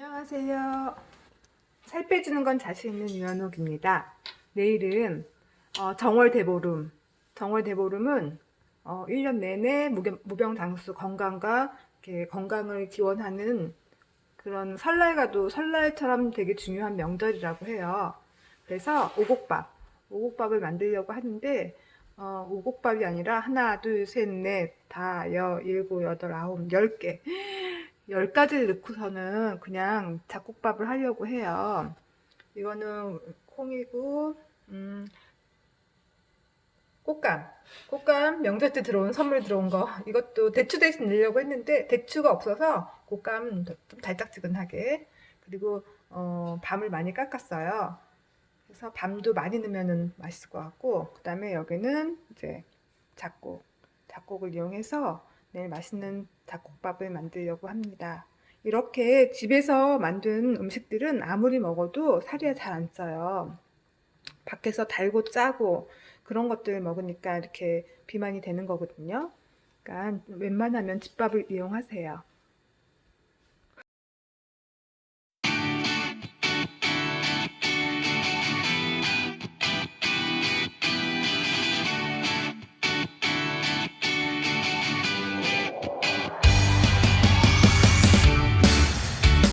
안녕하세요. 살 빼주는 건 자신 있는 유연옥입니다. 내일은 어, 정월 대보름. 정월 대보름은 어, 1년 내내 무병, 무병장수 건강과 건강을 기원하는 그런 설날과도 설날처럼 되게 중요한 명절이라고 해요. 그래서 오곡밥, 오곡밥을 만들려고 하는데 어, 오곡밥이 아니라 하나, 둘, 셋, 넷, 다, 여, 일곱, 여덟, 아홉, 열 개. 열 가지를 넣고서는 그냥 잡곡밥을 하려고 해요. 이거는 콩이고, 음, 꽃감. 꽃감 명절 때 들어온 선물 들어온 거. 이것도 대추 대신 넣으려고 했는데 대추가 없어서 꽃감 좀 달짝지근하게. 그리고 어, 밤을 많이 깎았어요. 그래서 밤도 많이 넣으면 맛있을 것 같고, 그 다음에 여기는 이제 잡곡. 잡곡을 이용해서 내일 맛있는 잡곡밥을 만들려고 합니다. 이렇게 집에서 만든 음식들은 아무리 먹어도 살이 잘 안 쪄요. 밖에서 달고 짜고 그런 것들 먹으니까 이렇게 비만이 되는 거거든요. 그러니까 웬만하면 집밥을 이용하세요.